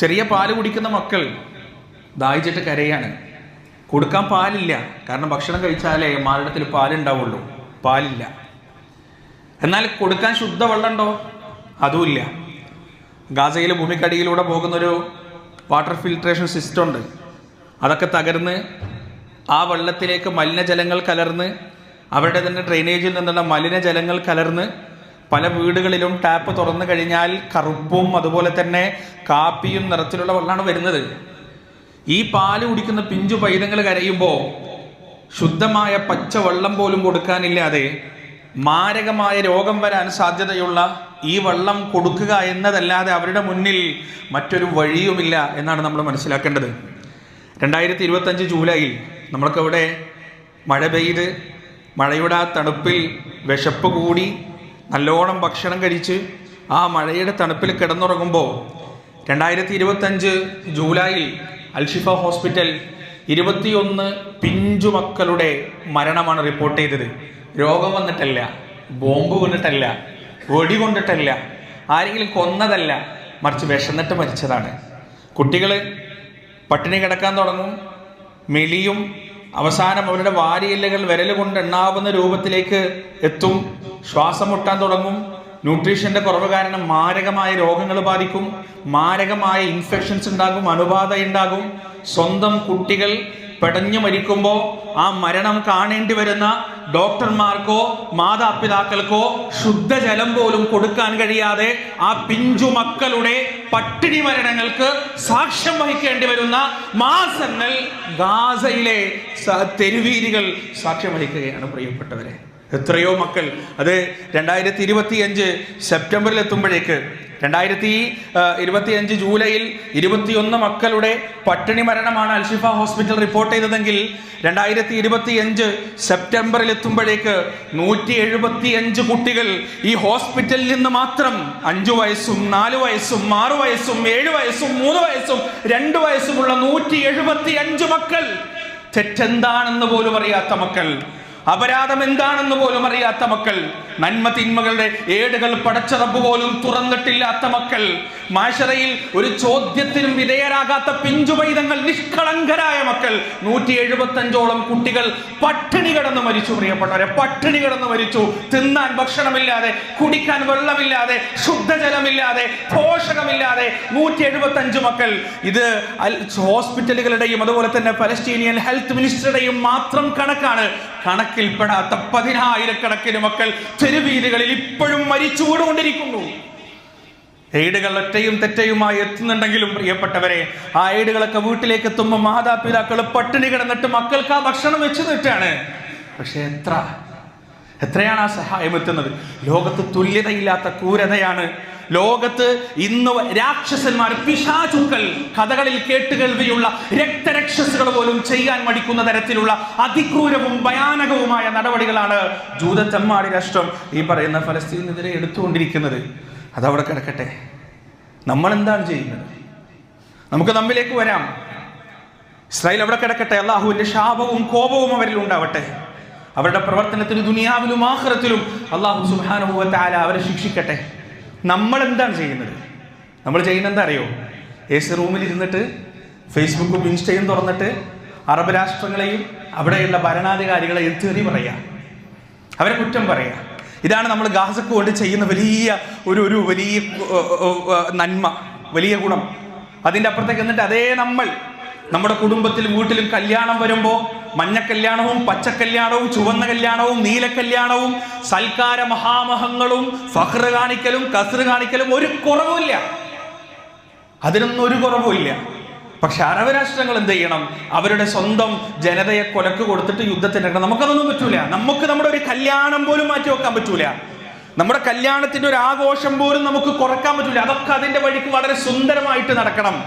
ചെറിയ പാൽ കുടിക്കുന്ന മക്കൾ ദാഹിച്ചിട്ട് കരയാണ്. കൊടുക്കാൻ പാലില്ല. കാരണം ഭക്ഷണം കഴിച്ചാലേ മാറിടത്തിൽ പാലുണ്ടാവുള്ളൂ പാലില്ല. എന്നാൽ കൊടുക്കാൻ ശുദ്ധവെള്ളമുണ്ടോ അതുമില്ല. ഗാസയിലെ ഭൂമിക്കടിയിലൂടെ പോകുന്നൊരു വാട്ടർ ഫിൽട്രേഷൻ സിസ്റ്റം ഉണ്ട്. അതൊക്കെ തകർന്ന് ആ വെള്ളത്തിലേക്ക് മലിനജലങ്ങൾ കലർന്ന് അവരുടെ തന്നെ ഡ്രെയിനേജിൽ നിന്നുള്ള മലിനജലങ്ങൾ കലർന്ന് പല വീടുകളിലും ടാപ്പ് തുറന്നു കഴിഞ്ഞാൽ കറുപ്പും അതുപോലെ തന്നെ കാപ്പിയും നിറത്തിലുള്ള വെള്ളമാണ് വരുന്നത്. ഈ പാൽ കുടിക്കുന്ന പിഞ്ചു പൈതങ്ങൾ കരയുമ്പോൾ ശുദ്ധമായ പച്ച വെള്ളം പോലും കൊടുക്കാനില്ലാതെ മാരകമായ രോഗം വരാൻ സാധ്യതയുള്ള ഈ വെള്ളം കൊടുക്കുക എന്നതല്ലാതെ അവരുടെ മുന്നിൽ മറ്റൊരു വഴിയുമില്ല എന്നാണ് നമ്മൾ മനസ്സിലാക്കേണ്ടത്. രണ്ടായിരത്തി ഇരുപത്തഞ്ച് ജൂലൈയിൽ നമ്മൾക്കവിടെ മഴ പെയ്ത് മഴയുടെ ആ തണുപ്പിൽ വിശപ്പ് കൂടി നല്ലോണം ഭക്ഷണം കഴിച്ച് ആ മഴയുടെ തണുപ്പിൽ കിടന്നുറങ്ങുമ്പോൾ രണ്ടായിരത്തി ഇരുപത്തഞ്ച് ജൂലൈയിൽ അൽഷിഫ ഹോസ്പിറ്റൽ ഇരുപത്തിയൊന്ന് പിഞ്ചു മക്കളുടെ മരണമാണ് റിപ്പോർട്ട് ചെയ്തത്. രോഗം വന്നിട്ടല്ല ബോംബ് കൊണ്ടിട്ടല്ല വെടി കൊണ്ടിട്ടല്ല ആരെങ്കിലും കൊന്നതല്ല മറിച്ച് വിഷന്നിട്ട് മരിച്ചതാണ്. കുട്ടികൾ പട്ടിണി കിടക്കാൻ തുടങ്ങും മെലിയും അവസാനം അവരുടെ വാരിയില്ലകൾ വിരൽ കൊണ്ട് എണ്ണാവുന്ന രൂപത്തിലേക്ക് എത്തും. ശ്വാസം മുട്ടാൻ തുടങ്ങും. ന്യൂട്രീഷന്റെ കുറവ് കാരണം മാരകമായ രോഗങ്ങൾ ബാധിക്കും. മാരകമായ ഇൻഫെക്ഷൻസ് ഉണ്ടാകും. അണുബാധ ഉണ്ടാകും. സ്വന്തം കുട്ടികൾ പെടഞ്ഞു മരിക്കുമ്പോൾ ആ മരണം കാണേണ്ടി വരുന്ന ഡോക്ടർമാർക്കോ മാതാപിതാക്കൾക്കോ ശുദ്ധജലം പോലും കൊടുക്കാൻ കഴിയാതെ ആ പിഞ്ചു മക്കളുടെ പട്ടിണി മരണങ്ങൾക്ക് സാക്ഷ്യം വഹിക്കേണ്ടി വരുന്ന മാസങ്ങൾ ഗാസയിലെ തെരുവീരികൾ സാക്ഷ്യം വഹിക്കുകയാണ് പ്രിയപ്പെട്ടവരെ. എത്രയോ മക്കൾ. അത് രണ്ടായിരത്തി ഇരുപത്തി അഞ്ച് സെപ്റ്റംബറിൽ എത്തുമ്പോഴേക്ക് രണ്ടായിരത്തി ഇരുപത്തി അഞ്ച് ജൂലൈയിൽ ഇരുപത്തിയൊന്ന് മക്കളുടെ പട്ടിണി മരണമാണ് അൽഷിഫ ഹോസ്പിറ്റൽ റിപ്പോർട്ട് ചെയ്തതെങ്കിൽ രണ്ടായിരത്തി ഇരുപത്തി അഞ്ച് സെപ്റ്റംബറിൽ എത്തുമ്പോഴേക്ക് നൂറ്റി എഴുപത്തി അഞ്ച് കുട്ടികൾ ഈ ഹോസ്പിറ്റലിൽ നിന്ന് മാത്രം അഞ്ചു വയസ്സും നാല് വയസ്സും ആറു വയസ്സും ഏഴ് വയസ്സും മൂന്ന് വയസ്സും രണ്ട് വയസ്സുമുള്ള നൂറ്റി എഴുപത്തി അഞ്ച് മക്കൾ തെറ്റെന്താണെന്ന് പോലും അറിയാത്ത മക്കൾ അപരാധം എന്താണെന്ന് പോലും അറിയാത്ത മക്കൾ. നന്മ തിന്മകളുടെ ഏടുകൾ പടച്ചതപ്പ് പോലും തുറന്നിട്ടില്ലാത്ത മക്കൾ. മാഷറയിൽ ഒരു ചോദ്യത്തിനും വിധേയരാകാത്ത പിഞ്ചുപൈതങ്ങൾ നിഷ്കളങ്കരായ മക്കൾ. നൂറ്റി എഴുപത്തഞ്ചോളം കുട്ടികൾ പട്ടിണി കിടന്ന് മരിച്ചു പ്രിയപ്പെട്ടവരെ. പട്ടിണി കിടന്ന് മരിച്ചു. തിന്നാൻ ഭക്ഷണമില്ലാതെ കുടിക്കാൻ വെള്ളമില്ലാതെ ശുദ്ധജലമില്ലാതെ പോഷകമില്ലാതെ നൂറ്റി എഴുപത്തഞ്ച് മക്കൾ. ഇത് ഹോസ്പിറ്റലുകളുടെയും അതുപോലെ തന്നെ പലസ്റ്റീനിയൻ ഹെൽത്ത് മിനിസ്റ്ററുടെയും മാത്രം കണക്കാണ്. കണക്കിൽപ്പെടാത്ത പതിനായിരക്കണക്കിന് മക്കൾ തെരുവീതികളിൽ ഇപ്പോഴും മരിച്ചു വീടുകൊണ്ടിരിക്കുന്നു എയ്ഡുകൾ ഒറ്റയും തെറ്റയുമായി എത്തുന്നുണ്ടെങ്കിലും പ്രിയപ്പെട്ടവരെ ആ എയ്ഡുകളൊക്കെ വീട്ടിലേക്ക് എത്തുമ്പോൾ മാതാപിതാക്കൾ പട്ടിണി കിടന്നിട്ട് മക്കൾക്ക് ആ ഭക്ഷണം വെച്ച് നിട്ടാണ് പക്ഷെ എത്ര? എത്രയാണ് ആ സഹായം എത്തുന്നത്? ലോകത്ത് തുല്യതയില്ലാത്ത ക്രൂരതയാണ്. ലോകത്ത് ഇന്ന് രാക്ഷസന്മാർ പിശാചുക്കൾ കഥകളിൽ കേട്ടുകേൾവിയുള്ള രക്തരക്ഷസുകൾ പോലും ചെയ്യാൻ മടിക്കുന്ന തരത്തിലുള്ള അതിക്രൂരവും ഭയാനകവുമായ നടപടികളാണ് ജൂതച്ചമ്മാടി രാഷ്ട്രം ഈ പറയുന്ന ഫലസ്തീനെതിരെ എടുത്തുകൊണ്ടിരിക്കുന്നത്. അതവിടെ കിടക്കട്ടെ. നമ്മൾ എന്താണ് ചെയ്യുന്നത്? നമുക്ക് നമ്മിലേക്ക് വരാം. ഇസ്രായേൽ അവിടെ കിടക്കട്ടെ. അള്ളാഹുവിന്റെ ശാപവും കോപവും അവരിൽ ഉണ്ടാവട്ടെ. അവരുടെ പ്രവർത്തനത്തിന് ദുനിയാവിലും ആഹ്റത്തിലും അള്ളാഹു സുഹാനുഭവത്താല അവരെ ശിക്ഷിക്കട്ടെ. നമ്മൾ എന്താണ് ചെയ്യുന്നത്? നമ്മൾ ചെയ്യുന്ന എന്താ അറിയോ? എ സി റൂമിൽ ഇരുന്നിട്ട് ഫേസ്ബുക്കും ഇൻസ്റ്റയും തുറന്നിട്ട് അറബ് രാഷ്ട്രങ്ങളെയും അവിടെയുള്ള ഭരണാധികാരികളെയും തെറി പറയുക. അവരെ കുറ്റം പറയുക. ഇതാണ് നമ്മൾ ഗാസക്ക് കൊണ്ട് ചെയ്യുന്ന വലിയ ഒരു ഒരു വലിയ നന്മ വലിയ ഗുണം. അതിന്റെ അപ്പുറത്തേക്ക് എന്നിട്ട് അതേ നമ്മൾ നമ്മുടെ കുടുംബത്തിലും വീട്ടിലും കല്യാണം വരുമ്പോൾ മഞ്ഞ കല്യാണവും പച്ച കല്യാണവും ചുവന്ന കല്യാണവും നീല കല്യാണവും സൽക്കാര മഹാമഹങ്ങളും ഫഹ്റ് കാണിക്കലും കസറ് കാണിക്കലും ഒരു കുറവുമില്ല. അതിനൊന്നും ഒരു കുറവുമില്ല. പക്ഷെ അറബ് രാഷ്ട്രങ്ങൾ എന്ത് ചെയ്യണം? അവരുടെ സ്വന്തം ജനതയെ കൊലക്ക് കൊടുത്തിട്ട് യുദ്ധത്തിന് നമുക്കതൊന്നും പറ്റൂല. നമുക്ക് നമ്മുടെ ഒരു കല്യാണം പോലും മാറ്റി വെക്കാൻ പറ്റൂല. നമ്മുടെ കല്യാണത്തിന്റെ ഒരു ആഘോഷം പോലും നമുക്ക് കുറയ്ക്കാൻ പറ്റൂല. അതൊക്കെ അതിന്റെ വഴിക്ക് വളരെ സുന്ദരമായിട്ട് നടക്കണം.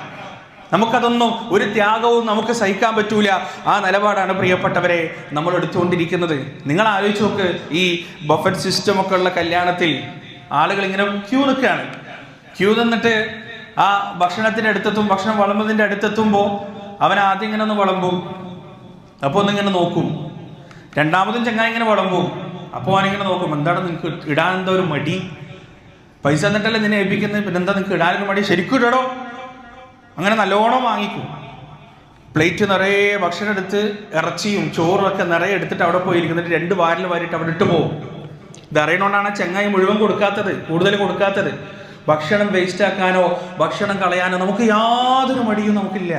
നമുക്കതൊന്നും ഒരു ത്യാഗവും നമുക്ക് സഹിക്കാൻ പറ്റൂല. ആ നിലപാടാണ് പ്രിയപ്പെട്ടവരെ നമ്മൾ എടുത്തുകൊണ്ടിരിക്കുന്നത്. നിങ്ങൾ ആലോചിച്ച് നോക്ക് ഈ ബഫറ്റ് സിസ്റ്റം ഒക്കെ ഉള്ള കല്യാണത്തിൽ ആളുകൾ ഇങ്ങനെ ക്യൂ നിൽക്കുകയാണ്. ക്യൂ നിന്നിട്ട് ആ ഭക്ഷണത്തിന്റെ അടുത്തെത്തും ഭക്ഷണം വളമ്പതിന്റെ അടുത്തെത്തുമ്പോൾ അവൻ ആദ്യം ഇങ്ങനെ ഒന്ന് വളമ്പും. അപ്പോൾ ഒന്നിങ്ങനെ നോക്കും. രണ്ടാമതും ചങ്ങായി ഇങ്ങനെ വളമ്പും. അപ്പോൾ അവനിങ്ങനെ നോക്കും എന്താണ് നിങ്ങൾക്ക് ഇടാൻ എന്താ ഒരു മടി? പൈസ എന്നിട്ടല്ലേ നിന്നെ ഏൽപ്പിക്കുന്നത്? പിന്നെ എന്താ നിങ്ങൾക്ക് ഇടാനൊരു മടി? ശരിക്കും ഇടടോ. അങ്ങനെ നല്ലോണം വാങ്ങിക്കും. പ്ലേറ്റ് നിറയെ ഭക്ഷണം എടുത്ത് ഇറച്ചിയും ചോറും ഒക്കെ നിറയെ എടുത്തിട്ട് അവിടെ പോയി ഇരിക്കുന്നിട്ട് രണ്ട് വാരിൽ വാരിയിട്ട് അവിടെ ഇട്ട് പോകും. ഇത് അറിയണോണ്ടാണ് ചങ്ങായി മുഴുവൻ കൊടുക്കാത്തത് കൂടുതൽ കൊടുക്കാത്തത്. ഭക്ഷണം വേസ്റ്റ് ആക്കാനോ ഭക്ഷണം കളയാനോ നമുക്ക് യാതൊരു മടിയും നമുക്കില്ല.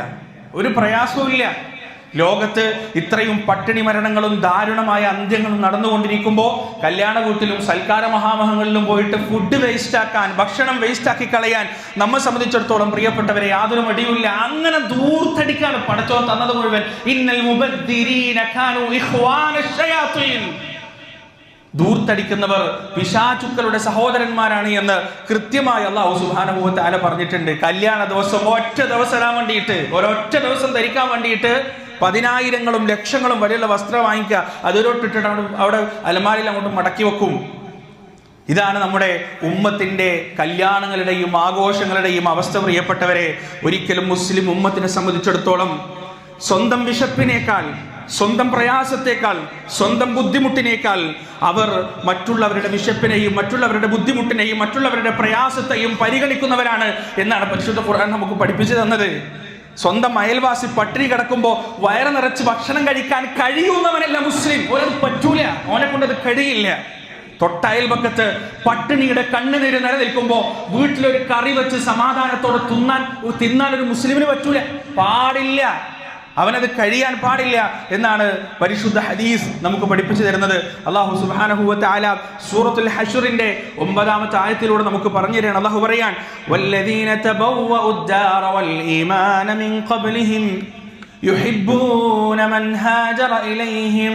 ഒരു പ്രയാസവും ഇല്ല. ലോകത്ത് ഇത്രയും പട്ടിണി മരണങ്ങളും ദാരുണമായ അന്ത്യങ്ങളും നടന്നുകൊണ്ടിരിക്കുമ്പോൾ കല്യാണ വീട്ടിലും സൽക്കാര മഹാമഹങ്ങളിലും പോയിട്ട് ഫുഡ് വേസ്റ്റ് ആക്കാൻ ഭക്ഷണം വേസ്റ്റ് ആക്കി കളയാൻ നമ്മെ സംബന്ധിച്ചിടത്തോളം പ്രിയപ്പെട്ടവരെ യാതൊരു മടിയുമില്ല അങ്ങനെ ദൂർത്തടിക്കാണ് പടച്ചോ തന്നത് മുഴുവൻ. ഇന്നൽ മുബദ്ദിരീന ശയാത്തീൻ ദൂർത്തടിക്കുന്നവർ പിശാചുക്കളുടെ സഹോദരന്മാരാണ് എന്ന് കൃത്യമായി അള്ളാഹു സുബാനുഭവത്തെ ആല പറഞ്ഞിട്ടുണ്ട്. കല്യാണ ദിവസം ഒറ്റ ദിവസം ഇടാൻ വേണ്ടിയിട്ട് ഒരൊറ്റ ദിവസം ധരിക്കാൻ വേണ്ടിയിട്ട് പതിനായിരങ്ങളും ലക്ഷങ്ങളും വലിയുള്ള വസ്ത്രം വാങ്ങിക്കുക അതൊരോട്ടിട്ടിട്ട് അവിടെ അവിടെ അലമാരിൽ അങ്ങോട്ട് മടക്കി വെക്കും. ഇതാണ് നമ്മുടെ ഉമ്മത്തിന്റെ കല്യാണങ്ങളുടെയും ആഘോഷങ്ങളുടെയും അവസ്ഥ പ്രിയപ്പെട്ടവരെ. ഒരിക്കലും മുസ്ലിം ഉമ്മത്തിനെ സംബന്ധിച്ചിടത്തോളം സ്വന്തം വിശപ്പിനേക്കാൾ സ്വന്തം പ്രയാസത്തെക്കാൾ സ്വന്തം ബുദ്ധിമുട്ടിനേക്കാൾ അവർ മറ്റുള്ളവരുടെ വിശപ്പിനെയും മറ്റുള്ളവരുടെ ബുദ്ധിമുട്ടിനെയും മറ്റുള്ളവരുടെ പ്രയാസത്തെയും പരിഗണിക്കുന്നവരാണ് എന്നാണ് പരിശുദ്ധ ഖുർആൻ നമുക്ക് പഠിപ്പിച്ചു തന്നത്. സ്വന്തം അയൽവാസി പട്ടിണി കിടക്കുമ്പോൾ വയറ് നിറച്ച് ഭക്ഷണം കഴിക്കാൻ കഴിയുന്നവനല്ല മുസ്ലിം. ഒരു പറ്റൂല. ഓനെ കൊണ്ടത് കഴിയില്ല. തൊട്ടയൽപക്കത്ത് പട്ടിണിയുടെ കണ്ണുനീര് നിലനിൽക്കുമ്പോൾ വീട്ടിലൊരു കറി വെച്ച് സമാധാനത്തോടെ തിന്നാൻ തിന്നാൻ ഒരു മുസ്ലിമിന് പറ്റൂല. പാടില്ല. അവനത് കഴിയാൻ പാടില്ല എന്നാണ് പരിശുദ്ധ ഹദീസ് നമുക്ക് പഠിപ്പിച്ചു തരുന്നത് അള്ളാഹു സുബാനഹുവത്ത് ആല സൂറത്തുൽ ഹഷറിന്റെ ഒമ്പതാമത്തെ ആയത്തിലൂടെ നമുക്ക് പറഞ്ഞു തരാണ് അള്ളാഹു പറയാൻ വല്ലദീന തബവ്വഉ الدار والإيمان من قبلهم يحبون من هاجر إليهم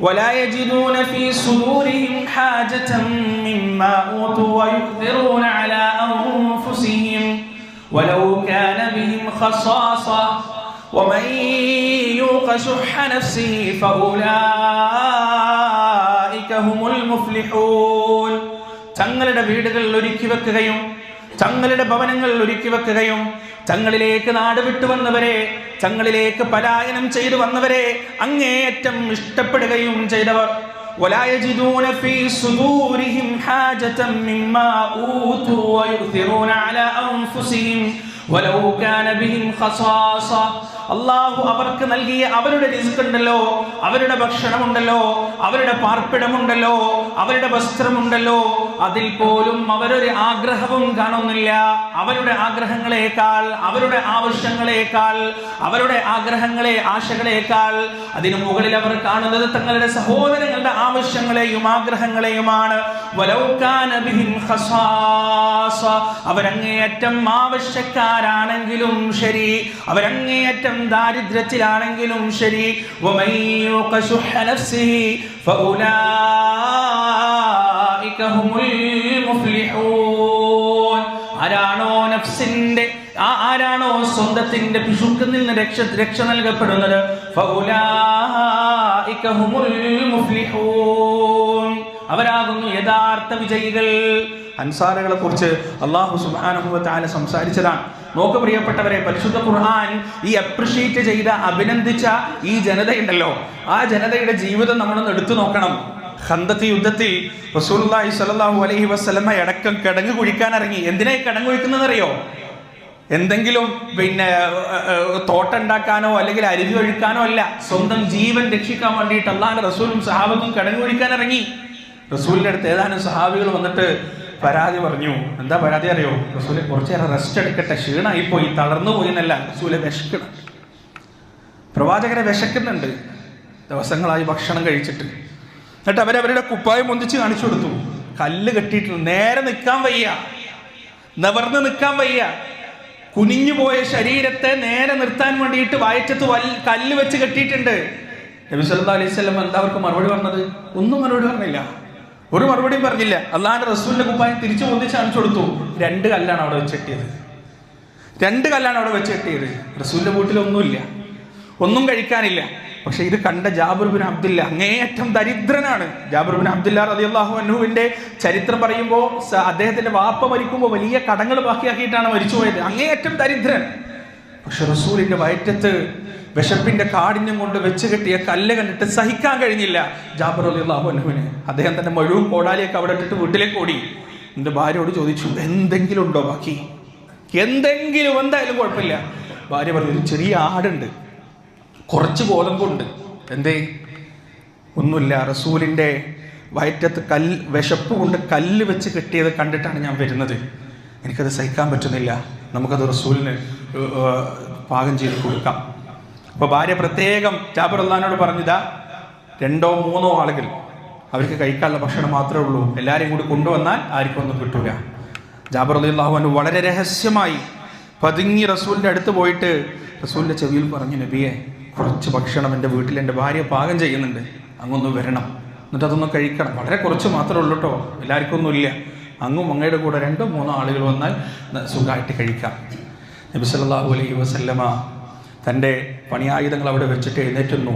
ولا يجدون في صدورهم حاجة مما أوتوا ويؤثرون على أنفسهم ولو كان بهم خصاصة ومن يوق شح نفسه فأولئك هم المفلحون തങ്ങളുടെ വീടുകൾ ഒരുക്കി വെക്കുകയും തങ്ങളുടെ ഭവനങ്ങൾ ഒരുക്കി വെക്കുകയും തങ്ങളിലേക്ക് നാട് വിട്ടു വന്നവരെ തങ്ങളിലേക്ക് പലായനം ചെയ്തു വന്നവരെ അങ്ങേയറ്റം ഇഷ്ടപ്പെടുകയും ചെയ്തവർ ولا يجدون في صدورهم حاجة مما أوتوا ويؤثرون على أنفسهم ولو كان بهم خصاصة അള്ളാഹു അവർക്ക് നൽകിയ അവരുടെ ഉണ്ടല്ലോ അവരുടെ ഭക്ഷണമുണ്ടല്ലോ അവരുടെ പാർപ്പിടമുണ്ടല്ലോ അവരുടെ വസ്ത്രമുണ്ടല്ലോ. അതിൽ പോലും അവരൊരു ആഗ്രഹവും കാണുന്നില്ല. അവരുടെ ആഗ്രഹങ്ങളെക്കാൾ അവരുടെ ആവശ്യങ്ങളെക്കാൾ അവരുടെ ആഗ്രഹങ്ങളെ ആശകളെക്കാൾ. അതിനു മുകളിൽ അവർ കാണുന്നത് തങ്ങളുടെ സഹോദരങ്ങളുടെ ആവശ്യങ്ങളെയും ആഗ്രഹങ്ങളെയുമാണ്. അവരങ്ങേയറ്റം ആവശ്യക്കാരാണെങ്കിലും ശരി അവരങ്ങേയറ്റം ദാരിദ്ര്യം ദാരിദ്ര്യത്തിലാണെങ്കിലും ശരി. ആരാണോ നഫ്സിന്റെ ആ ആരാണോ സ്വന്തത്തിന്റെ പിശുക്കിൽ നിന്ന് രക്ഷ രക്ഷ നൽകപ്പെടുന്നത്? അവരാകുന്നു യഥാർത്ഥ വിജയികൾ. അൻസാറുകളെ കുറിച്ച് അള്ളാഹു സുബാനുഭവത്താല സംസാരിച്ചതാണ്. നോക്ക് പ്രിയപ്പെട്ടവരെ പരിശുദ്ധ ഖുർഹാൻ ഈ അപ്രിഷിയേറ്റ് ചെയ്ത അഭിനന്ദിച്ച ഈ ജനതയുണ്ടല്ലോ. ആ ജനതയുടെ ജീവിതം നമ്മളൊന്ന് എടുത്തു നോക്കണം. ഹന്തത്തി യുദ്ധത്തിൽ റസൂലി സ്വല്ലല്ലാഹു അലൈഹി വസ്ലമ അടക്കം കിടങ്ങ് കുഴിക്കാൻ ഇറങ്ങി എന്തിനായി കിടങ്ങ് കുഴിക്കുന്നതറിയോ എന്തെങ്കിലും പിന്നെ തോട്ടം ഉണ്ടാക്കാനോ അല്ലെങ്കിൽ അരുവി ഒഴുക്കാനോ അല്ല. സ്വന്തം ജീവൻ രക്ഷിക്കാൻ വേണ്ടിയിട്ട് അള്ളാഹിന്റെ റസൂലും സഹാബത്തും കിടങ്ങ് കുഴിക്കാൻ ഇറങ്ങി റസൂലിന്റെ അടുത്ത് ഏതാനും സഹാബികൾ വന്നിട്ട് പരാതി പറഞ്ഞു. എന്താ പരാതി അറിയോ? റസൂലെ കുറച്ചേരം റെസ്റ്റ് എടുക്കട്ടെ. ക്ഷീണമായി പോയി തളർന്നു പോയി എന്നല്ല. റസൂലെ വിശക്കണം. പ്രവാചകരെ വിശക്കുന്നുണ്ട്. ദിവസങ്ങളായി ഭക്ഷണം കഴിച്ചിട്ട്. എന്നിട്ട് അവരവരുടെ കുപ്പായം ഒന്നിച്ച് കാണിച്ചു കൊടുത്തു. കല്ല് കെട്ടിയിട്ടുണ്ട്. നേരെ നിൽക്കാൻ വയ്യ. നിവർന്ന് നിൽക്കാൻ വയ്യ. കുനിഞ്ഞുപോയ ശരീരത്തെ നേരെ നിർത്താൻ വേണ്ടിയിട്ട് വയറ്റത്ത് വൽ കല്ല് വെച്ച് കെട്ടിയിട്ടുണ്ട്. നബി സല്ലല്ലാഹു അലൈഹി വസല്ലം എന്താ അവർക്ക് മറുപടി പറഞ്ഞത്? ഒന്നും മറുപടി പറഞ്ഞില്ല. ഒരു മറുപടിയും പറഞ്ഞില്ല. അള്ളാഹാന്റെ റസൂലിന്റെ കുപ്പായം തിരിച്ചു ഒന്നിച്ച് കാണിച്ചു കൊടുത്തു. രണ്ട് കല്ലാണ് അവിടെ വെച്ചെട്ടിയത് രണ്ട് കല്ലാണ് അവിടെ വെച്ചെട്ടിയത് റസൂലിന്റെ വീട്ടിലൊന്നുമില്ല. ഒന്നും കഴിക്കാനില്ല. പക്ഷെ ഇത് കണ്ട ജാബിർ ബിൻ അബ്ദുല്ല അങ്ങേയറ്റം ദരിദ്രനാണ്. ജാബിർ ബിൻ അബ്ദുല്ല റളിയല്ലാഹു അൻഹുവിന്റെ ചരിത്രം പറയുമ്പോൾ അദ്ദേഹത്തിന്റെ വാപ്പ മരിക്കുമ്പോൾ വലിയ കടങ്ങൾ ബാക്കിയാക്കിയിട്ടാണ് മരിച്ചുപോയത്. അങ്ങേയറ്റം ദരിദ്രൻ. പക്ഷെ റസൂലിന്റെ വയറ്റത്ത് വിശപ്പിന്റെ കാഠിന്യം കൊണ്ട് വെച്ച് കെട്ടിയ കല്ല് കണ്ടിട്ട് സഹിക്കാൻ കഴിഞ്ഞില്ല. ജാബർ അലിള്ളാഹു അൻഹുവിന്. അദ്ദേഹം തന്റെ മുഴുവൻ കോടാലിയൊക്കെ അവിടെ ഇട്ടിട്ട് വീട്ടിലേക്ക് ഓടി. എന്റെ ഭാര്യയോട് ചോദിച്ചു എന്തെങ്കിലും ഉണ്ടോ ബാക്കി? എന്തെങ്കിലും എന്തായാലും കുഴപ്പമില്ല. ഭാര്യ പറഞ്ഞു "ഒരു ചെറിയ ആടുണ്ട്. കുറച്ച് ഗോതമ്പുണ്ട് എന്തേ? ഒന്നുമില്ല. റസൂലിന്റെ വയറ്റത്ത് കല്ല് വിശപ്പ് കൊണ്ട് കല്ല് വെച്ച് കെട്ടിയത് കണ്ടിട്ടാണ് ഞാൻ വരുന്നത്. എനിക്കത് സഹിക്കാൻ പറ്റുന്നില്ല. നമുക്കത് റസൂലിന് പാകം ചെയ്ത് കൊടുക്കാം. അപ്പോൾ ഭാര്യ പ്രത്യേകം ജാബർ അള്ളഹാനോട് പറഞ്ഞിതാ രണ്ടോ മൂന്നോ ആളുകൾ അവർക്ക് കഴിക്കാനുള്ള ഭക്ഷണം മാത്രമേ ഉള്ളൂ. എല്ലാവരെയും കൂടി കൊണ്ടുവന്നാൽ ആർക്കും ഒന്നും കിട്ടൂല. ജാബർ അലി അള്ളാഹുവിന് വളരെ രഹസ്യമായി പതുങ്ങി റസൂലിന്റെ അടുത്ത് പോയിട്ട് റസൂലിന്റെ ചെവിയിൽ പറഞ്ഞു നബിയെ കുറച്ച് ഭക്ഷണം എന്റെ വീട്ടിൽ എന്റെ ഭാര്യ പാകം ചെയ്യുന്നുണ്ട്. അങ്ങൊന്ന് വരണം. എന്നിട്ട് അതൊന്നും കഴിക്കണം. വളരെ കുറച്ച് മാത്രമേ ഉള്ളൂ കേട്ടോ എല്ലാവർക്കും അങ്ങും അങ്ങയുടെ കൂടെ രണ്ടോ മൂന്നോ ആളുകൾ വന്നാൽ സുഖമായിട്ട് കഴിക്കാം. നബി സല്ലല്ലാഹു അലൈഹി വസല്ലമ തന്റെ പണിയായുധങ്ങൾ അവിടെ വെച്ചിട്ട് എഴുന്നേറ്റുന്നു.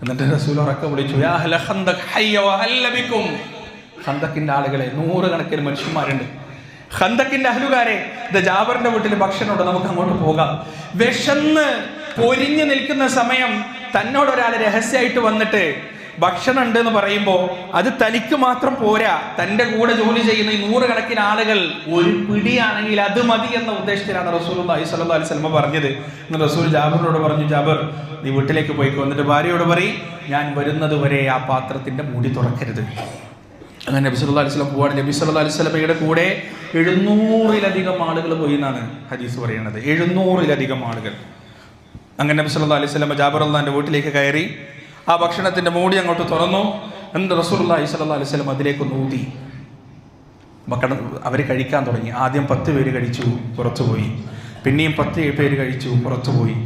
എന്നിട്ട് റസൂൽ ഉറക്കെ വിളിച്ചു ഖന്തക്കിന്റെ ആളുകളെ നൂറുകണക്കിന് മനുഷ്യന്മാരുണ്ട്. ഖന്തക്കിന്റെ അഹലുകാരെ ഇത് ജാബറിന്റെ വീട്ടിൽ ഭക്ഷണമുണ്ട് നമുക്ക് അങ്ങോട്ട് പോകാം. വിശന്ന് പൊരിഞ്ഞു നിൽക്കുന്ന സമയം തന്നോട് ഒരാൾ രഹസ്യമായിട്ട് വന്നിട്ട് ഭക്ഷണം ഉണ്ട് എന്ന് പറയുമ്പോൾ അത് തനിക്ക് മാത്രം പോരാ. തന്റെ കൂടെ ജോലി ചെയ്യുന്ന ഈ നൂറുകണക്കിന് ആളുകൾ ഒരു പിടിയാണെങ്കിൽ അത് മതി എന്ന ഉദ്ദേശത്തിലാണ് റസൂൽ അലൈഹി അലൈഹി വസല്ലമ പറഞ്ഞത്. എന്ന് റസൂൽ ജാബറിനോട് പറഞ്ഞു ജാബർ നീ വീട്ടിലേക്ക് പോയിക്കോ. എന്നിട്ട് ഭാര്യയോട് പറയും ഞാൻ വരുന്നത് വരെ ആ പാത്രത്തിന്റെ മൂടി തുറക്കരുത്. അങ്ങനെ നബി സല്ലാ അലൈഹി വസല്ലം പോവാണ്. നബി സല്ലാ അലൈഹി വസല്ലമയുടെ കൂടെ എഴുന്നൂറിലധികം ആളുകൾ പോയി എന്നാണ് ഹദീസ് പറയുന്നത്. എഴുന്നൂറിലധികം ആളുകൾ. അങ്ങനെ നബി സല്ലാ അലൈഹി വസല്ലം ജാബർ അള്ളാന്റെ വീട്ടിലേക്ക് കയറി ആ ഭക്ഷണത്തിന്റെ മൂടി അങ്ങോട്ട് തുറന്നു. എന്നിട്ട് റസൂലുള്ളാഹി സ്വല്ലല്ലാഹു അലൈഹി വസല്ലം അതിലേക്ക് നൂതി ഭക്ഷണം അവർ കഴിക്കാൻ തുടങ്ങി. ആദ്യം പത്ത് പേര് കഴിച്ചു പുറത്തുപോയി പിന്നെയും പത്ത് പേര് കഴിച്ചു പുറത്തുപോയി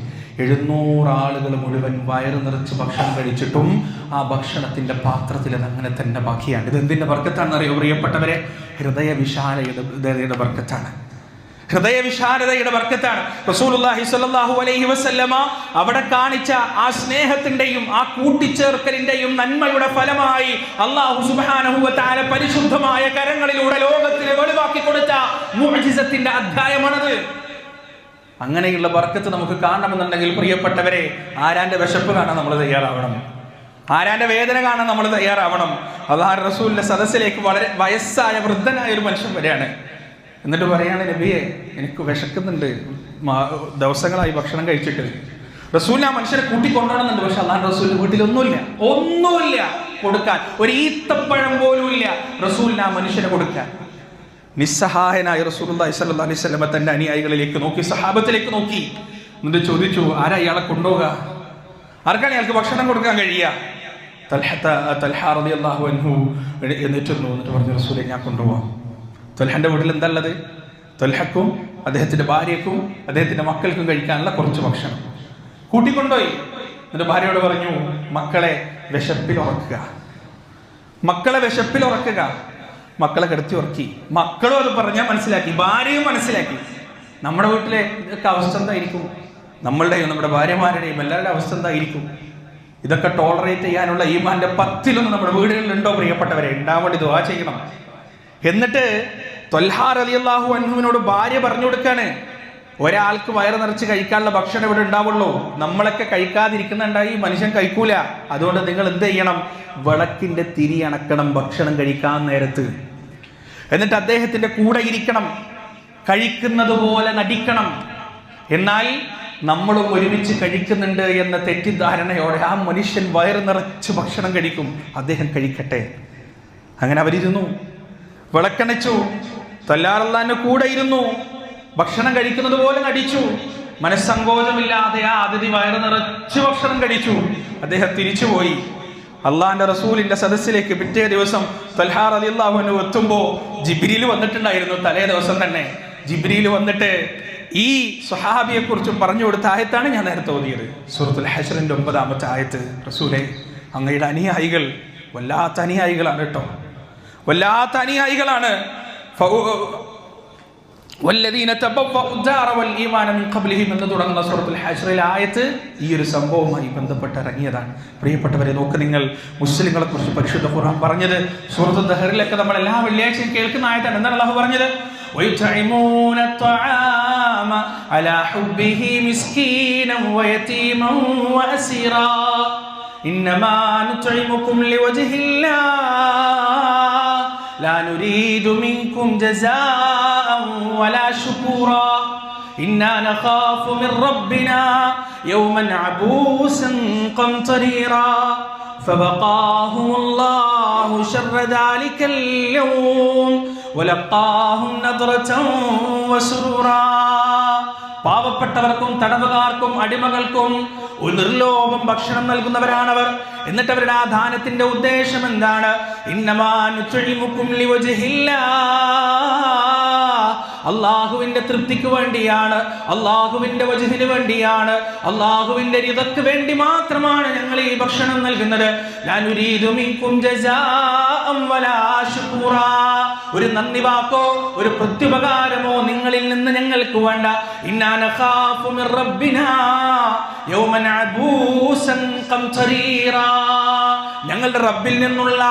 എഴുന്നൂറ് ആളുകൾ മുഴുവൻ വയറ് നിറച്ച് ഭക്ഷണം കഴിച്ചിട്ടും ആ ഭക്ഷണത്തിന്റെ പാത്രത്തിൽ അത് അങ്ങനെ തന്നെ ബാക്കിയാണ്. ഇത് എന്തിന്റെ വർക്കത്താണെന്ന് അറിയോ പ്രിയപ്പെട്ടവരെ ഹൃദയ വിശാലയുടെ വർക്കത്താണ്. ഹൃദയ വിശാലതയുടെ വർക്കത്താണ്. റസൂലുള്ളാഹി സ്വല്ലല്ലാഹു അലൈഹി വസല്ലമ അവിടെ കാണിച്ച ആ സ്നേഹത്തിന്റെയും ആ കൂട്ടിച്ചേർക്കലിന്റെയും നന്മയുടെ ഫലമായി അള്ളാഹു സുബ്ഹാനഹു വ തആല പരിശുദ്ധമായ കരങ്ങളിലൂടെ ലോകത്തിന് വെളിവാക്കി കൊടുത്ത മുഅ്ജിസത്തിന്റെ അധ്യായമാണത്. അങ്ങനെയുള്ള വർക്കത്ത് നമുക്ക് കാണണമെന്നുണ്ടെങ്കിൽ പ്രിയപ്പെട്ടവരെ ആരാന്റെ വിശപ്പ് കാണാൻ നമ്മൾ തയ്യാറാവണം? ആരാന്റെ വേദന കാണാൻ നമ്മൾ തയ്യാറാവണം? അള്ളാഹ് റസൂലിന്റെ സദസ്സിലേക്ക് വളരെ വയസ്സായ വൃദ്ധനായ ഒരു മനുഷ്യൻ വരെയാണ് എന്നിട്ട് പറയാണ് നബിയെ എനിക്ക് വിശക്കുന്നുണ്ട്. ദിവസങ്ങളായി ഭക്ഷണം കഴിച്ചിട്ട്. റസൂൽ ആ മനുഷ്യരെ കൂട്ടിക്കൊണ്ടാണെന്നുണ്ട് പക്ഷെ അള്ളാഹ് റസൂലിന്റെ വീട്ടിലൊന്നുമില്ല. ഒന്നുമില്ല കൊടുക്കാൻ. ഒരു ഈത്തപ്പഴം പോലും ഇല്ല റസൂലിന് ആ മനുഷ്യനെ കൊടുക്കാൻ. നിസ്സഹായനായ റസൂൽ അലൈഹി വസല്ലമ തന്റെ അനുയായികളിലേക്ക് നോക്കി സഹാബത്തിലേക്ക് നോക്കി. എന്നിട്ട് ചോദിച്ചു ആരാ ഇയാളെ കൊണ്ടുപോകുക ആർക്കാണ് ഇയാൾക്ക് ഭക്ഷണം കൊടുക്കാൻ കഴിയുക? തൽഹ റളിയല്ലാഹു അൻഹു എന്നിട്ട് എന്നിട്ട് പറഞ്ഞു റസൂലെ ഞാൻ കൊണ്ടുപോകാം തൊൽഹന്റെ വീട്ടിൽ എന്താ ഉള്ളത്? തൊൽഹക്കും അദ്ദേഹത്തിന്റെ ഭാര്യക്കും അദ്ദേഹത്തിന്റെ മക്കൾക്കും കഴിക്കാനുള്ള കുറച്ച് ഭക്ഷണം. കൂട്ടിക്കൊണ്ടുപോയി എന്നിട്ട് ഭാര്യയോട് പറഞ്ഞു മക്കളെ വിശപ്പിൽ ഉറക്കുക. മക്കളെ വിശപ്പിൽ ഉറക്കുക. മക്കളെ കിടത്തി ഉറക്കി. മക്കളും അത് പറഞ്ഞാൽ മനസ്സിലാക്കി. ഭാര്യയും മനസ്സിലാക്കി. നമ്മുടെ വീട്ടിലെ ഇതൊക്കെ അവസ്ഥ എന്തായിരിക്കും? നമ്മളുടെയും നമ്മുടെ ഭാര്യമാരുടെയും എല്ലാവരുടെ അവസ്ഥ എന്തായിരിക്കും? ഇതൊക്കെ ടോളറേറ്റ് ചെയ്യാനുള്ള ഈമാന്റെ പത്തിലൊന്നും നമ്മുടെ വീടുകളിലുണ്ടോ പ്രിയപ്പെട്ടവരെ? ഉണ്ടാവേണ്ടി ദുവാ ചെയ്യണം. എന്നിട്ട് തൊൽഹാർ അൻഹുവിനോട് ഭാര്യ പറഞ്ഞു കൊടുക്കാണ്. ഒരാൾക്ക് വയറ് നിറച്ച് കഴിക്കാനുള്ള ഭക്ഷണം ഇവിടെ ഉണ്ടാവുള്ളൂ. നമ്മളൊക്കെ കഴിക്കാതിരിക്കുന്നുണ്ടായി മനുഷ്യൻ കഴിക്കൂല. അതുകൊണ്ട് നിങ്ങൾ എന്ത് ചെയ്യണം? വിളക്കിന്റെ തിരി അണക്കണം ഭക്ഷണം കഴിക്കാൻ നേരത്ത്. എന്നിട്ട് അദ്ദേഹത്തിന്റെ കൂടെ ഇരിക്കണം. കഴിക്കുന്നത് പോലെ നടിക്കണം. എന്നാൽ നമ്മളും ഒരുമിച്ച് കഴിക്കുന്നുണ്ട് എന്ന തെറ്റിദ്ധാരണയോടെ ആ മനുഷ്യൻ വയറ് നിറച്ച് ഭക്ഷണം കഴിക്കും. അദ്ദേഹം കഴിക്കട്ടെ. അങ്ങനെ അവരിരുന്നു. വിളക്കണച്ചു. തല്ലാറല്ലാന്റെ കൂടെ ഇരുന്നു. ഭക്ഷണം കഴിക്കുന്നത് പോലെ നടിച്ചു. മനസ്സങ്കോചമില്ലാതെ ആ അതിഥി വയറ് നിറച്ച് ഭക്ഷണം കഴിച്ചു. അദ്ദേഹം തിരിച്ചുപോയി. അള്ളാന്റെ റസൂലിന്റെ സദസ്സിലേക്ക് പിറ്റേ ദിവസം തൽഹാർ അലി അള്ളാഹുവിന് എത്തുമ്പോ ജിബ്രീൽ വന്നിട്ടുണ്ടായിരുന്നു തലേ ദിവസം തന്നെ. ജിബ്രീൽ വന്നിട്ട് ഈ സ്വഹാബിയെ കുറിച്ച് പറഞ്ഞു കൊടുത്ത ആയത്താണ് ഞാൻ നേരത്തെ ഓതിയത്. സൂറത്തുൽ ഹഷറിന്റെ ഒമ്പതാമത്തെ ആയത്ത്. റസൂലെ അങ്ങയുടെ അനുയായികൾ വല്ലാത്ത അനുയായികളാണ് കേട്ടോ. വല്ലാത്ത അനുയായികളാണ്. ഫൗ- വല്ലദീന തബവ്വഉ الدار والإيمان من قبلهم എന്ന് തുടങ്ങുന്ന സൂറത്തുൽ ഹജ്റിലെ ആയത്ത് ഈ ഒരു സംഭവവുമായി ബന്ധപ്പെട്ട് ഇറങ്ങിയതാണ് പ്രിയപ്പെട്ടവരെ നോക്ക് നിങ്ങൾ മുസ്ലിങ്ങളെ കുറിച്ച് പരിശുദ്ധ ഖുർആൻ പറഞ്ഞത് സൂറത്ത് ദഹറിലൊക്കെ നമ്മൾ എല്ലാ വെള്ളിയാഴ്ചയും കേൾക്കുന്ന ആയത്താണ് എന്താണ് അള്ളാഹു പറഞ്ഞത് ويطعمون الطعام على حبه مسكينا ويتيما وأسيرا إنما نطعمكم لوجه الله لا نريد منكم جزاء ولا شكورا إنا نخاف من ربنا يوما عبوسا قمطريرا فبقاهم الله شر ذلك اليوم ولقاهم نظرة وسرورا പാവപ്പെട്ടവർക്കും തടവുകാർക്കും അടിമകൾക്കും ഒരു നിർലോഭം ഭക്ഷണം നൽകുന്നവരാണവർ എന്നിട്ട് അവരുടെ ആ ദാനത്തിന്റെ ഉദ്ദേശം എന്താണ് അള്ളാഹുവിന്റെ തൃപ്തിക്ക് വേണ്ടിയാണ് അള്ളാഹുവിന്റെ വജുഹിന് വേണ്ടിയാണ് അള്ളാഹുവിന്റെ രിതക്ക് വേണ്ടി മാത്രമാണ് ഞങ്ങൾ ഈ ഭക്ഷണം നൽകുന്നത്. ഞാൻ ഒരു നന്ദി വാക്കോ ഒരു പ്രത്യുപകാരമോ നിങ്ങളിൽ നിന്ന് ഞങ്ങൾക്ക് വേണ്ട. ഇന്നാന ഖാഫു മിർ റബ്ബിനാ യൗമൻ അബൂസൻ ഞങ്ങളുടെ റബ്ബിൽ നിന്നുള്ള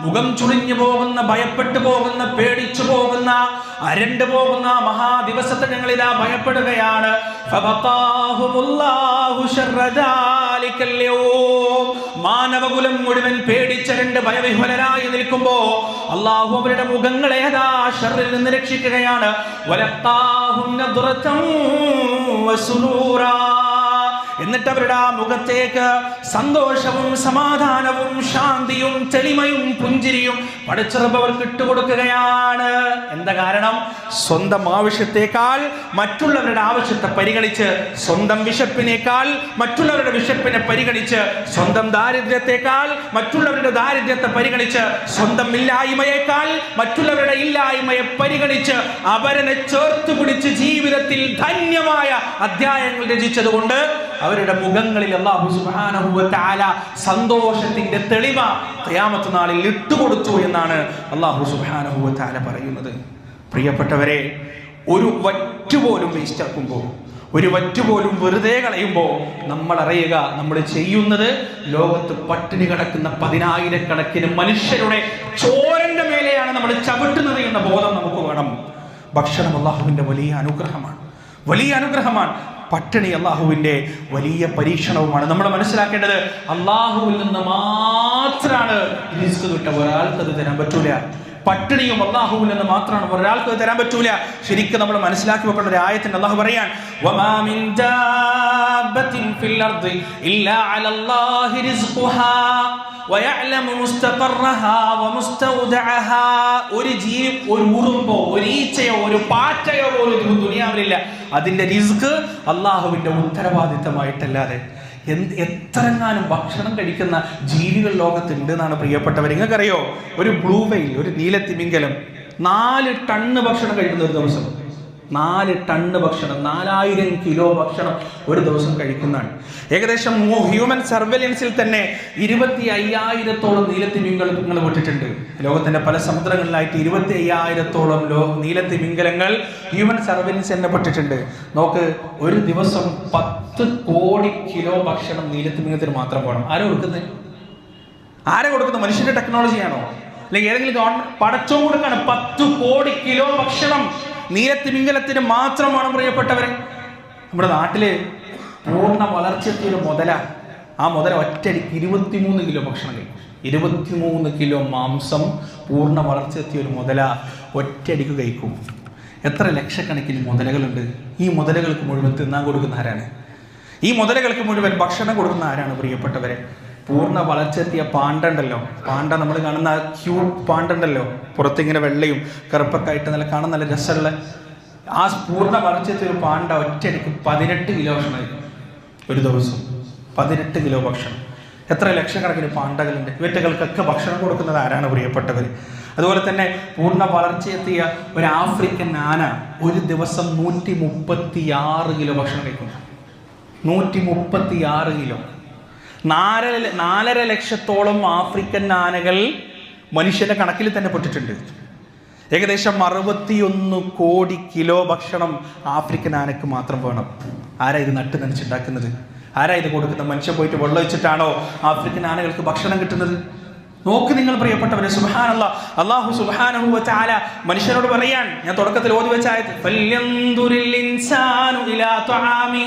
മുഖം ചുളിഞ്ഞു പോകുന്ന ഭയപ്പെട്ടു പോകുന്ന പേടിച്ചു പോകുന്ന അരണ്ടു പോകുന്ന മഹാദിവസത്തെ ഞങ്ങൾ ഇതാ ഭയപ്പെടുകയാണ് മാനവകുലം മുഴുവൻ പേടിച്ചരണ്ട് ഭയവിഹ്വലരായി നിൽക്കുമ്പോ അള്ളാഹു അവരുടെ മുഖങ്ങളെ ഷറിൽ നിന്ന് രക്ഷിക്കുകയാണ്. വസുറൂറാ എന്നിട്ട് അവരുടെ ആ മുഖത്തേക്ക് സന്തോഷവും സമാധാനവും ശാന്തിയും തെളിമയും പുഞ്ചിരിയും പടച്ചിറപ്പ് അവർക്ക് ഇട്ടുകൊടുക്കുകയാണ്. എന്താ കാരണം? സ്വന്തം ആവശ്യത്തെക്കാൾ മറ്റുള്ളവരുടെ ആവശ്യത്തെ പരിഗണിച്ച് സ്വന്തം വിശപ്പിനേക്കാൾ മറ്റുള്ളവരുടെ വിശപ്പിനെ പരിഗണിച്ച് സ്വന്തം ദാരിദ്ര്യത്തെക്കാൾ മറ്റുള്ളവരുടെ ദാരിദ്ര്യത്തെ പരിഗണിച്ച് സ്വന്തം ഇല്ലായ്മയേക്കാൾ മറ്റുള്ളവരുടെ ഇല്ലായ്മയെ പരിഗണിച്ച് അവരനെ ചേർത്ത് പിടിച്ച് ജീവിതത്തിൽ ധന്യമായ അധ്യായങ്ങൾ രചിച്ചതുകൊണ്ട് അവരുടെ മുഖങ്ങളിൽ അള്ളാഹു തആല സന്തോഷത്തിന്റെ തെളിമ ഖിയാമത്ത് നാളിൽ ഇട്ടുകൊടുത്തു എന്നാണ് അള്ളാഹു തആല പറയുന്നത്. പ്രിയപ്പെട്ടവരെ ഒരു വറ്റുപോലും വേസ്റ്റ് ആക്കുമ്പോൾ ഒരു വറ്റുപോലും വെറുതെ കളയുമ്പോൾ നമ്മൾ അറിയുക നമ്മൾ ചെയ്യുന്നത് ലോകത്ത് പട്ടിണി കിടക്കുന്ന പതിനായിരക്കണക്കിന് മനുഷ്യരുടെ ചോരന്റെ മേലെയാണ് നമ്മൾ ചവിട്ടുന്നത് എന്ന ബോധം നമുക്ക് വേണം. ഭക്ഷണം അള്ളാഹുവിന്റെ വലിയ അനുഗ്രഹമാണ്. വലിയ അനുഗ്രഹമാണ്. പട്ടിണി അള്ളാഹുവിന്റെ വലിയ പരീക്ഷണവുമാണ്. നമ്മൾ മനസ്സിലാക്കേണ്ടത് അള്ളാഹുവിൽ നിന്ന് മാത്രമാണ് ഒരാൾക്ക് അത് തരാൻ പറ്റൂല. പട്ടിണിയും അള്ളാഹുവിൽ നിന്ന് മാത്രമാണ്. ഒരാൾക്ക് തരാൻ പറ്റൂല. ശരിക്കും നമ്മൾ മനസ്സിലാക്കി വെക്കേണ്ട ഒരു ആയത്തിന്റെ അള്ളാഹു പറയാൻ "വമാ മിൻ ദാബത്തിൻ ഫിൽ അർദി ഇല്ലാ അലല്ലാഹി റിസ്ഖുഹാ വയഅലമു മുസ്തഖറഹാ വമുസ്തൗദഅഹാ. ഒരു ജീവി ഒരു ഉറുമ്പോ ഒരു ഈച്ചയോ ഒരു പാറ്റയോ പോലും ദുനിയാവിലില്ല. അതിന്റെ റിസ്ക് അള്ളാഹുവിന്റെ ഉത്തരവാദിത്തമായിട്ടല്ലാതെ എന്ത് എത്രങ്ങാനും ഭക്ഷണം കഴിക്കുന്ന ജീവികൾ ലോകത്തുണ്ട് എന്നാണ് പ്രിയപ്പെട്ടവർ. നിങ്ങൾക്കറിയോ? ഒരു ബ്ലൂ വെയിൽ ഒരു നീലത്തിമിങ്കലം നാല് ടണ്ണ് ഭക്ഷണം കഴിക്കുന്ന ഒരു ദിവസം. നാല് ടണ്ണ് ഭക്ഷണം നാലായിരം കിലോ ഭക്ഷണം ഒരു ദിവസം കഴിക്കുന്നതാണ്. ഏകദേശം ഹ്യൂമൻ സർവൈലൻസിൽ തന്നെ ഇരുപത്തി അയ്യായിരത്തോളം നീലത്തിമിംഗലങ്ങൾ വിട്ടിട്ടുണ്ട്. ലോകത്തിന്റെ പല സമുദ്രങ്ങളിലായിട്ട് ഇരുപത്തി അയ്യായിരത്തോളം ലോ നീലത്തിമിംഗലങ്ങൾ ഹ്യൂമൻ സർവൈലൻസ് തന്നെ പെട്ടിട്ടുണ്ട്. നോക്ക് ഒരു ദിവസം പത്ത് കോടി കിലോ ഭക്ഷണം നീലത്തിമിംഗത്തിന് മാത്രം പോകണം ആരാ കൊടുക്കുന്നത്? ആരെ കൊടുക്കുന്നത്? മനുഷ്യന്റെ ടെക്നോളജിയാണോ അല്ലെങ്കിൽ ഏതെങ്കിലും ഗവൺമെന്റ് പടച്ചോ കൊടുക്കാണ് പത്ത് കോടി കിലോ ഭക്ഷണം നീലത്തിമിംഗലത്തിന് മാത്രമാണ് പ്രിയപ്പെട്ടവരെ. നമ്മുടെ നാട്ടിൽ പൂർണ വളർച്ചയെത്തിയ ഒരു മുതല. ആ മുതല ഒറ്റയടിക്ക് ഇരുപത്തിമൂന്ന് കിലോ ഭക്ഷണം കഴിക്കും. ഇരുപത്തിമൂന്ന് കിലോ മാംസം പൂർണ വളർച്ചയെത്തിയ ഒരു മുതല ഒറ്റയടിക്ക് കഴിക്കും. എത്ര ലക്ഷക്കണക്കിന് മുതലകളുണ്ട്. ഈ മുതലകൾക്ക് മുഴുവൻ തിന്നാൻ കൊടുക്കുന്ന ആരാണ്? ഈ മുതലകൾക്ക് മുഴുവൻ ഭക്ഷണം കൊടുക്കുന്ന ആരാണ് പ്രിയപ്പെട്ടവരെ? പൂർണ വളർച്ചെത്തിയ പാണ്ടണ്ടല്ലോ. പാണ്ട നമ്മൾ കാണുന്ന ആ ക്യൂട്ട് പാണ്ടണ്ടല്ലോ. പുറത്തിങ്ങനെ വെള്ളയും കറുപ്പൊക്കെ നല്ല കാണാൻ നല്ല രസമുള്ള ആ പൂർണ വളർച്ചെത്തിയ ഒരു പാണ്ട ഒറ്റയടിക്ക് പതിനെട്ട് കിലോ ഭക്ഷണമായിരുന്നു ഒരു ദിവസം പതിനെട്ട് കിലോ ഭക്ഷണം. എത്ര ലക്ഷക്കണക്കിന് പാണ്ടകളുണ്ട്. ഇവറ്റകൾക്കൊക്കെ ഭക്ഷണം കൊടുക്കുന്നത് ആരാണ് പ്രിയപ്പെട്ടവർ അതുപോലെ തന്നെ പൂർണ വളർച്ചയെത്തിയ ഒരു ആഫ്രിക്കൻ ആന ഒരു ദിവസം നൂറ്റി മുപ്പത്തി ആറ് കിലോ ഭക്ഷണം കഴിക്കുന്നു. നൂറ്റി മുപ്പത്തി ആറ് കിലോ. നാലര നാലര ലക്ഷത്തോളം ആഫ്രിക്കൻ ആനകൾ മനുഷ്യന്റെ കണക്കിൽ തന്നെ പെട്ടിട്ടുണ്ട്. ഏകദേശം അറുപത്തിയൊന്ന് കോടി കിലോ ഭക്ഷണം ആഫ്രിക്കൻ ആനയ്ക്ക് മാത്രം വേണം. ആരാ ഇത് നട്ട് നനച്ചുണ്ടാക്കുന്നത്? ആരാ ഇത് കൊടുക്കുന്നത് മനുഷ്യൻ പോയിട്ട് വെള്ളം വെച്ചിട്ടാണോ ആഫ്രിക്കൻ ആനകൾക്ക് ഭക്ഷണം കിട്ടുന്നത്? നോക്ക് നിങ്ങൾ പ്രിയപ്പെട്ടവരെ സുബാനല്ല അള്ളാഹു സുബാനഹു വച്ചാല മനുഷ്യനോട് പറയാൻ ഞാൻ തുടക്കത്തിൽ ഓതി വെച്ചായത് മനുഷ്യനെ തന്റെ ഇലാ ത്വആമി.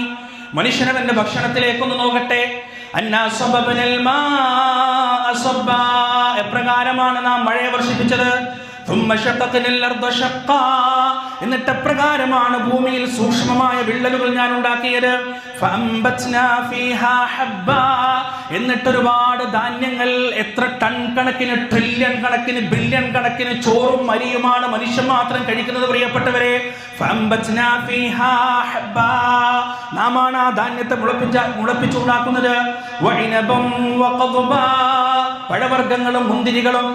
മനുഷ്യൻ അവന്റെ ഭക്ഷണത്തിലേക്കൊന്ന് നോക്കട്ടെ. എപ്രകാരമാണ് നാം മഴയെ വർഷിപ്പിച്ചത്? എന്നിട്ട് പ്രകാരമാണ് ഭൂമിയിൽ സൂക്ഷ്മമായ വിള്ളലുകൾ ഞാൻ ഉണ്ടാക്കിയത്. എന്നിട്ട് ഒരുപാട് ധാന്യങ്ങൾ എത്ര ടൺ കണക്കിന് ട്രില്യൺ കണക്കിന് ബില്യൺ കണക്കിന് ചോറും മരിയുമാണ് മനുഷ്യൻ മാത്രം കഴിക്കുന്നത് പ്രിയപ്പെട്ടവരെ. നാമാണ് ആ ധാന്യത്തെ മുളപ്പിച്ച മുളപ്പിച്ചുണ്ടാക്കുന്നത്. വൈനബം പഴവർഗങ്ങളും മുന്തിരികളും.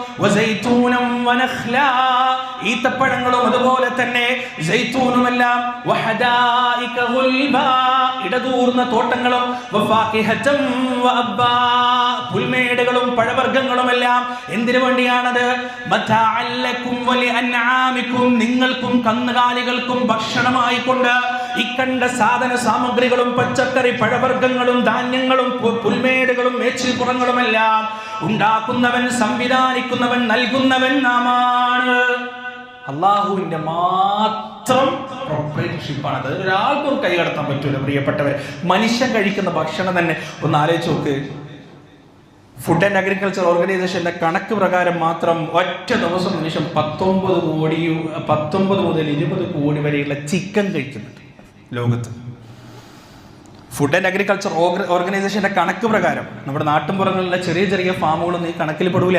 ഈത്തപ്പഴങ്ങളും അതുപോലെ തന്നെ ഇടതൂർന്ന തോട്ടങ്ങളും പഴവർഗങ്ങളും എല്ലാം എന്തിനു വേണ്ടിയാണത് നിങ്ങൾക്കും കന്നുകാലികൾക്കും ഭക്ഷണമായി കൊണ്ട് ഇക്കണ്ട സാധന സാമഗ്രികളും പച്ചക്കറി പഴവർഗങ്ങളും ധാന്യങ്ങളും പുൽമേടുകളും മേച്ചിൽപ്പുറങ്ങളുമെല്ലാം ഉണ്ടാക്കുന്നവൻ സംവിധാനിക്കുന്നവൻ നൽകുന്നവൻ നാമാണ്. അള്ളാഹുവിന്റെ മാത്രം പ്രൊപ്പറേറ്റർഷിപ്പാണ് അത് ഒരാൾക്കും കൈകടത്താൻ പറ്റൂല പ്രിയപ്പെട്ടവർ മനുഷ്യൻ കഴിക്കുന്ന ഭക്ഷണം തന്നെ ഒന്ന് ആലോചിച്ച് നോക്ക്. ഫുഡ് ആൻഡ് അഗ്രികൾച്ചർ ഓർഗനൈസേഷന്റെ കണക്ക് പ്രകാരം മാത്രം ഒറ്റ ദിവസം മനുഷ്യൻ പത്തൊമ്പത് കോടി പത്തൊമ്പത് മുതൽ ഇരുപത് കോടി വരെയുള്ള ചിക്കൻ കഴിക്കുന്നുണ്ട്. ലോകത്ത്. ഫുഡ് ആൻഡ് അഗ്രികൾച്ചർ ഓർഗനൈസേഷന്റെ കണക്ക് പ്രകാരം നമ്മുടെ നാട്ടിൻപുറങ്ങളിലെ ചെറിയ ചെറിയ ഫാമുകളൊന്നും ഈ കണക്കിൽ പെടൂല.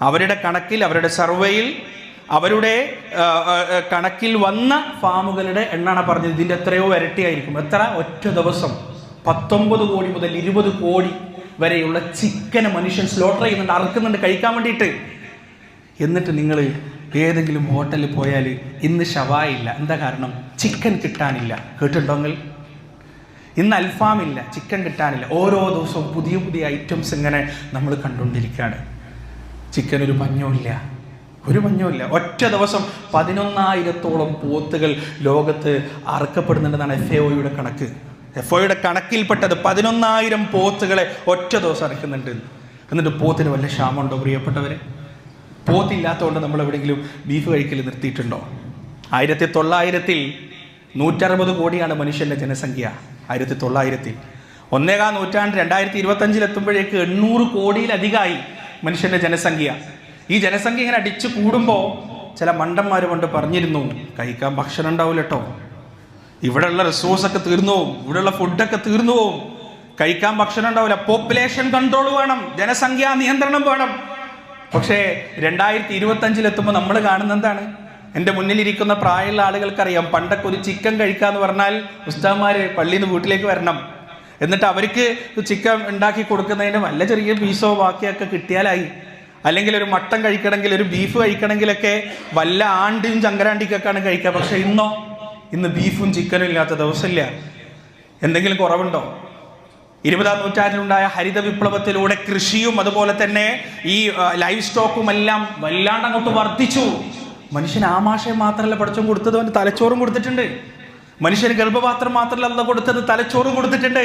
അവരുടെ കണക്കിൽ അവരുടെ സർവേയിൽ അവരുടെ കണക്കിൽ വന്ന ഫാമുകളുടെ എണ്ണാണ് പറഞ്ഞത്. ഇതിന്റെ എത്രയോ ഇരട്ടിയായിരിക്കും എത്ര? ഒറ്റ ദിവസം. പത്തൊമ്പത് കോടി മുതൽ ഇരുപത് കോടി വരെയുള്ള ചിക്കനെ മനുഷ്യൻ സ്ലോട്ടർ ചെയ്യുന്നുണ്ട് അറക്കുന്നുണ്ട് കഴിക്കാൻ വേണ്ടിയിട്ട്. എന്നിട്ട് നിങ്ങൾ ഏതെങ്കിലും ഹോട്ടലിൽ പോയാൽ ഇന്ന് ഷവായില്ല. എന്താ കാരണം? ചിക്കൻ കിട്ടാനില്ല. കേട്ടിട്ടുണ്ടെങ്കിൽ ഇന്ന് അൽഫാമില്ല. ചിക്കൻ കിട്ടാനില്ല. ഓരോ ദിവസവും പുതിയ പുതിയ ഐറ്റംസ് ഇങ്ങനെ നമ്മൾ കണ്ടുകൊണ്ടിരിക്കുകയാണ്. ചിക്കൻ ഒരു മഞ്ഞുമില്ല ഒരു മഞ്ഞുമില്ല ഒറ്റ ദിവസം പതിനൊന്നായിരത്തോളം പോത്തുകൾ ലോകത്ത് അറക്കപ്പെടുന്നുണ്ടെന്നാണ് എഫ് എ ഒയുടെ കണക്ക്. എഫ് ഒയുടെ കണക്കിൽപ്പെട്ടത് പതിനൊന്നായിരം പോത്തുകളെ ഒറ്റ ദിവസം അറക്കുന്നുണ്ട്. എന്നിട്ട് പോത്തിന് വല്ല ക്ഷാമമുണ്ടോ പ്രിയപ്പെട്ടവരെ? പോത്തില്ലാത്തതുകൊണ്ട് നമ്മൾ എവിടെയെങ്കിലും ബീഫ് കഴിക്കൽ നിർത്തിയിട്ടുണ്ടോ? ആയിരത്തി തൊള്ളായിരത്തിൽ നൂറ്ററുപത് കോടിയാണ് മനുഷ്യന്റെ ജനസംഖ്യ. ആയിരത്തി തൊള്ളായിരത്തിൽ ഒന്നേകാം നൂറ്റാണ്ട് രണ്ടായിരത്തി ഇരുപത്തഞ്ചിൽ എത്തുമ്പോഴേക്ക് എണ്ണൂറ് കോടിയിലധികമായി മനുഷ്യന്റെ ജനസംഖ്യ. ഈ ജനസംഖ്യ ഇങ്ങനെ അടിച്ചു കൂടുമ്പോൾ ചില മണ്ടന്മാർ കൊണ്ട് പറഞ്ഞിരുന്നു കഴിക്കാൻ ഭക്ഷണം ഉണ്ടാവില്ല കേട്ടോ ഇവിടെയുള്ള റിസോഴ്സ് ഒക്കെ തീർന്നു പോവും. ഇവിടെയുള്ള ഫുഡൊക്കെ തീർന്നു പോവും. കഴിക്കാൻ ഭക്ഷണം ഉണ്ടാവില്ല പോപ്പുലേഷൻ കൺട്രോൾ വേണം. ജനസംഖ്യാ നിയന്ത്രണം വേണം. പക്ഷേ രണ്ടായിരത്തി ഇരുപത്തി അഞ്ചിലെത്തുമ്പോൾ നമ്മൾ കാണുന്ന എന്താണ് എന്റെ മുന്നിലിരിക്കുന്ന പ്രായമുള്ള ആളുകൾക്കറിയാം പണ്ടൊക്കെ ഒരു ചിക്കൻ കഴിക്കാന്ന് പറഞ്ഞാൽ ഉസ്താമാര് പള്ളിയിൽ നിന്ന് വീട്ടിലേക്ക് വരണം. എന്നിട്ട് അവർക്ക് ചിക്കൻ ഉണ്ടാക്കി കൊടുക്കുന്നതിന് വല്ല ചെറിയ പീസോ ബാക്കിയൊക്കെ കിട്ടിയാലായി. അല്ലെങ്കിൽ ഒരു മട്ടൻ കഴിക്കണമെങ്കിൽ ഒരു ബീഫ് കഴിക്കണമെങ്കിലൊക്കെ വല്ല ആണ്ടിയും ചങ്കരാണ്ടിക്കൊക്കെയാണ് കഴിക്കുക. പക്ഷെ ഇന്നോ ഇന്ന് ബീഫും ചിക്കനും ഇല്ലാത്ത ദിവസമില്ല. എന്തെങ്കിലും കുറവുണ്ടോ? ഇരുപതാം നൂറ്റാണ്ടിലുണ്ടായ ഹരിത വിപ്ലവത്തിലൂടെ കൃഷിയും അതുപോലെ തന്നെ ഈ ലൈഫ് സ്റ്റോക്കും എല്ലാം വല്ലാണ്ട് അങ്ങോട്ട് വർദ്ധിച്ചു. മനുഷ്യൻ ആമാശയം മാത്രമല്ല പഠിച്ചും കൊടുത്തത് അവന് തലച്ചോറും കൊടുത്തിട്ടുണ്ട്. മനുഷ്യന് ഗർഭപാത്രം മാത്രമല്ല അല്ല കൊടുത്തത് തലച്ചോറും കൊടുത്തിട്ടുണ്ട്.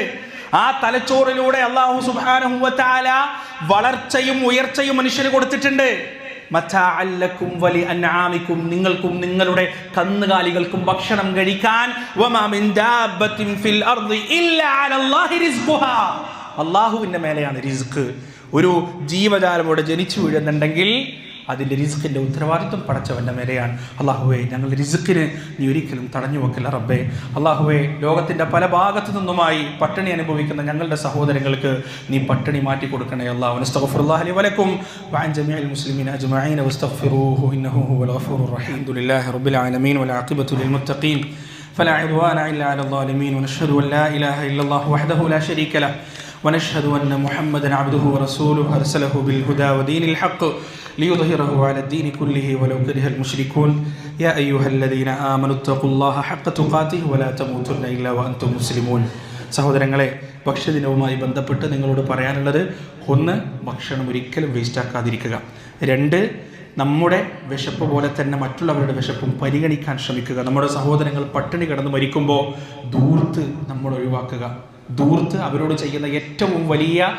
ആ തലച്ചോറിലൂടെ അള്ളാഹു സുബാനുഭവത്താല വളർച്ചയും ഉയർച്ചയും മനുഷ്യന് കൊടുത്തിട്ടുണ്ട്. മറ്റാഅല്ലക്കും വലി അൻആമിക്കും. നിങ്ങൾക്കും നിങ്ങളുടെ കന്നുകാലികൾക്കും ഭക്ഷണം കഴിക്കാൻ. ഫിൽ അർദി ഇല്ലാ അലല്ലാഹി അള്ളാഹുവിന്റെ മേലെയാണ് റിസ്ക് ഒരു ജീവജാലം ഇവിടെ ജനിച്ചു വീഴുന്നുണ്ടെങ്കിൽ അതിന്റെ റിസ്ക്കിന്റെ ഉത്തരവാദിത്വം പടച്ചവന്റെ മേലെയാണ്. അള്ളാഹുവെ ഞങ്ങളുടെ റിസ്ക്കിന് നീ ഒരിക്കലും തടഞ്ഞു വെക്കില്ല റബ്ബേ. അള്ളാഹുവെ ലോകത്തിന്റെ പല ഭാഗത്തു നിന്നുമായി പട്ടിണി അനുഭവിക്കുന്ന ഞങ്ങളുടെ സഹോദരങ്ങൾക്ക് നീ പട്ടിണി മാറ്റി കൊടുക്കണേ അള്ളാഹു അസ്തഗ്ഫിറുല്ലാഹി ലി വലക്കും. വഅൻ ജമീഇൽ മുസ്ലിമീന അജ്മഈൻ. വസ്തഗ്ഫിറൂഹു ഇന്നഹു ഹുവൽ ഗഫൂറുർ റഹീം. ദുലില്ലാഹി റബ്ബിൽ ആലമീൻ. വൽ ആഖിബത്തു ലിൽ മുത്തഖീൻ. فلا عدوان الا على الظالمين ونشهد ان لا اله الا الله وحده لا شريك له ونشهد أن محمدا عبده ورسوله أرسله بالهدى ودين الحق ليظهره على الدين كله ولو كره المشركون يا أيها الذين آمنوا اتقوا الله حق تقاته ولا تموتن إلا وأنتم مسلمون സഹോദരങ്ങളെ ഭക്ഷ്യദിനവുമായി ബന്ധപ്പെട്ട് നിങ്ങളോട് പറയാനുള്ളത് ഒന്ന് ഭക്ഷണം ഒരിക്കലും വേസ്റ്റാക്കാതിരിക്കുക രണ്ട് നമ്മുടെ വിശപ്പ് പോലെ തന്നെ മറ്റുള്ളവരുടെ വിശപ്പും പരിഗണിക്കാൻ ശ്രമിക്കുക നമ്മുടെ സഹോദരങ്ങൾ പട്ടിണി കിടന്ന് മരിക്കുമ്പോൾ ദൂർത്ത് നമ്മൾ ഒഴിവാക്കുക ദൂർത്ത് അവരോട് ചെയ്യുന്ന ഏറ്റവും വലിയ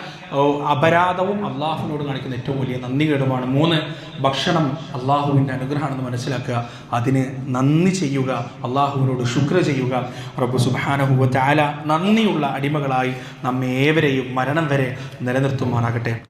അപരാധവും അള്ളാഹുവിനോട് കാണിക്കുന്ന ഏറ്റവും വലിയ നന്ദികേടുമാണ്. മൂന്ന് ഭക്ഷണം അള്ളാഹുവിന്റെ അനുഗ്രഹമാണെന്ന് മനസ്സിലാക്കുക. അതിന് നന്ദി ചെയ്യുക. അള്ളാഹുവിനോട് ശുക്ര ചെയ്യുക. റബ്ബു സുബാനഹുവ താല നന്ദിയുള്ള അടിമകളായി നമ്മേവരെയും മരണം വരെ നിലനിർത്തുമാറാകട്ടെ.